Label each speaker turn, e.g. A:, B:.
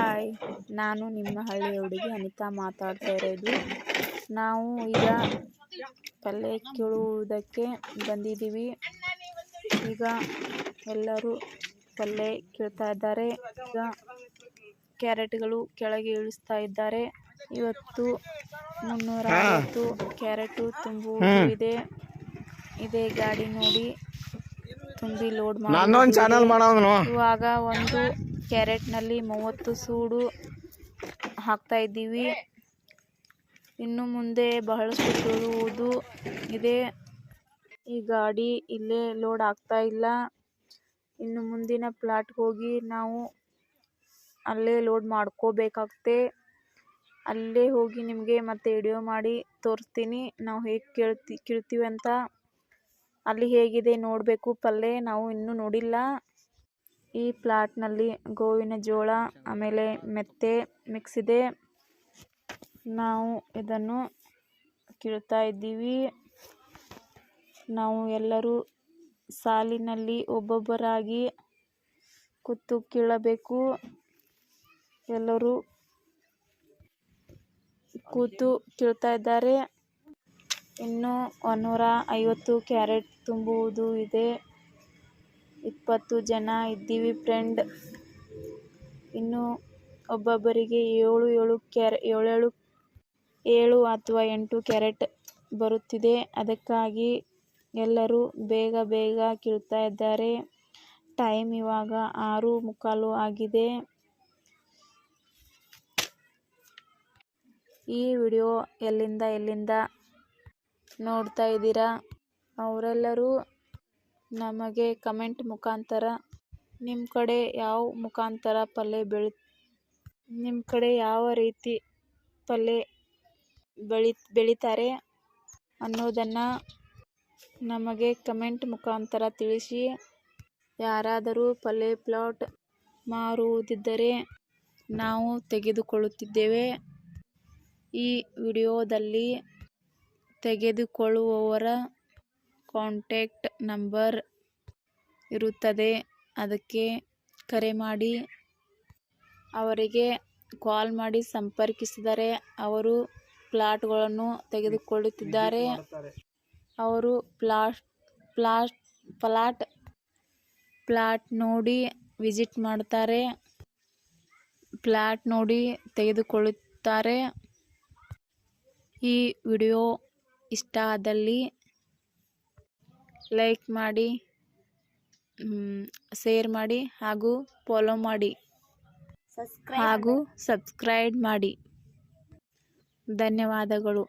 A: Hi ನಾನು ನಿಮ್ಮ ಹಳ್ಳಿ ಹುಡುಗಿ ಅನಿತಾ ಮಾತಾಡ್ತಾ ಇರೋದು. ನಾವು ಈಗ ತಲೆ ಕೀಳುವುದಕ್ಕೆ ಬಂದಿದ್ದೀವಿ. ಈಗ ಎಲ್ಲರೂ ತಲೆ ಕೀಳ್ತಾ ಇದ್ದಾರೆ. ಈಗ ಕ್ಯಾರೆಟ್ಗಳು ಕೆಳಗೆ ಇಳಿಸ್ತಾ ಇದ್ದಾರೆ. ಇವತ್ತು ಮುನ್ನೂರ ಐವತ್ತು ಕ್ಯಾರೆಟು ತುಂಬುವುದಿದೆ ಇದೇ. ಗಾಡಿ ನೋಡಿ ತುಂಬಿ ಲೋಡ್ ಮಾಡಿ ಇವಾಗ ಒಂದು ಕ್ಯಾರೆಟ್ನಲ್ಲಿ ಮೂವತ್ತು ಸೂಡು ಹಾಕ್ತಾ ಇದ್ದೀವಿ. ಇನ್ನು ಮುಂದೆ ಬಹಳಷ್ಟು ಸುಡುವುದು ಇದೆ. ಈ ಗಾಡಿ ಇಲ್ಲೇ ಲೋಡ್ ಆಗ್ತಾ ಇಲ್ಲ. ಇನ್ನು ಮುಂದಿನ ಪ್ಲಾಟ್ಗೆ ಹೋಗಿ ನಾವು ಅಲ್ಲೇ ಲೋಡ್ ಮಾಡ್ಕೋಬೇಕಾಗ್ತೆ ಅಲ್ಲೇ ಹೋಗಿ ನಿಮಗೆ ಮತ್ತೆ ವಿಡಿಯೋ ಮಾಡಿ ತೋರಿಸ್ತೀನಿ. ನಾವು ಹೇಗೆ ಕೇಳ್ತಿ, ಕೇಳ್ತೀವಿ ಅಂತ. ಅಲ್ಲಿ ಹೇಗಿದೆ ನೋಡಬೇಕು ಪಲ್ಲೆ. ನಾವು ಇನ್ನೂ ನೋಡಿಲ್ಲ. ಈ ಪ್ಲಾಟ್ನಲ್ಲಿ ಗೋವಿನ ಜೋಳ, ಆಮೇಲೆ ಮೆತ್ತೆ ಮಿಕ್ಸ್ ಇದೆ. ನಾವು ಇದನ್ನು ಕೀಳ್ತಾ ಇದ್ದೀವಿ. ನಾವು ಎಲ್ಲರೂ ಸಾಲಿನಲ್ಲಿ ಒಬ್ಬೊಬ್ಬರಾಗಿ ಕೂತು ಕೀಳಬೇಕು. ಎಲ್ಲರೂ ಕೂತು ಕೀಳ್ತಾ ಇದ್ದಾರೆ. ಇನ್ನು ಒಂದೂರ ಐವತ್ತು ಕ್ಯಾರೆಟ್ ತುಂಬುವುದು ಇದೆ. ಇಪ್ಪತ್ತು ಜನ ಇದ್ದೀವಿ ಫ್ರೆಂಡ್ ಇನ್ನು ಒಬ್ಬೊಬ್ಬರಿಗೆ ಏಳು ಏಳು ಕ್ಯಾರೆ ಏಳೇಳು ಏಳು ಅಥವಾ ಎಂಟು ಕ್ಯಾರೆಟ್ ಬರುತ್ತಿದೆ. ಅದಕ್ಕಾಗಿ ಎಲ್ಲರೂ ಬೇಗ ಬೇಗ ಕೀಳ್ತಾ ಇದ್ದಾರೆ. ಟೈಮ್ ಇವಾಗ ಆರು ಮುಕ್ಕಾಲು ಆಗಿದೆ. ಈ ವಿಡಿಯೋ ಎಲ್ಲಿಂದ ಎಲ್ಲಿಂದ ನೋಡ್ತಾ ಇದ್ದೀರಾ? ಅವರೆಲ್ಲರೂ ನಮಗೆ ಕಮೆಂಟ್ ಮುಖಾಂತರ. ನಿಮ್ಮ ಕಡೆ ಯಾವ ಮುಖಾಂತರ ಪಲ್ಯ ಬೆಳಿ ನಿಮ್ಮ ಕಡೆ ಯಾವ ರೀತಿ ಪಲ್ಯ ಬೆಳಿ, ಬೆಳೀತಾರೆ ಅನ್ನೋದನ್ನು ನಮಗೆ ಕಮೆಂಟ್ ಮುಖಾಂತರ ತಿಳಿಸಿ. ಯಾರಾದರೂ ಪಲ್ಯ ಪ್ಲಾಟ್ ಮಾರುವುದಿದ್ದರೆ ನಾವು ತೆಗೆದುಕೊಳ್ಳುತ್ತಿದ್ದೇವೆ. ಈ ವಿಡಿಯೋದಲ್ಲಿ ತೆಗೆದುಕೊಳ್ಳುವವರ ಕಾಂಟ್ಯಾಕ್ಟ್ ನಂಬರ್ ಇರುತ್ತದೆ, ಅದಕ್ಕೆ ಕರೆ ಮಾಡಿ. ಅವರಿಗೆ ಕಾಲ್ ಮಾಡಿ ಸಂಪರ್ಕಿಸಿದರೆ ಅವರು ಪ್ಲಾಟ್ಗಳನ್ನು ತೆಗೆದುಕೊಳ್ಳುತ್ತಿದ್ದಾರೆ. ಅವರು ಪ್ಲಾಟ್ ಪ್ಲಾಟ್ ಪ್ಲಾಟ್ ಪ್ಲಾಟ್ ನೋಡಿ ವಿಸಿಟ್ ಮಾಡ್ತಾರೆ ಪ್ಲಾಟ್ ನೋಡಿ ತೆಗೆದುಕೊಳ್ಳುತ್ತಾರೆ. ಈ ವಿಡಿಯೋ ಇಷ್ಟ ಆದಲ್ಲಿ ಲೈಕ್ ಮಾಡಿ ಶೇರ್ ಮಾಡಿ ಹಾಗೂ ಫಾಲೋ ಮಾಡಿ. ಹಾಗೂ ಸಬ್ಸ್ಕ್ರೈಬ್ ಮಾಡಿ. ಧನ್ಯವಾದಗಳು.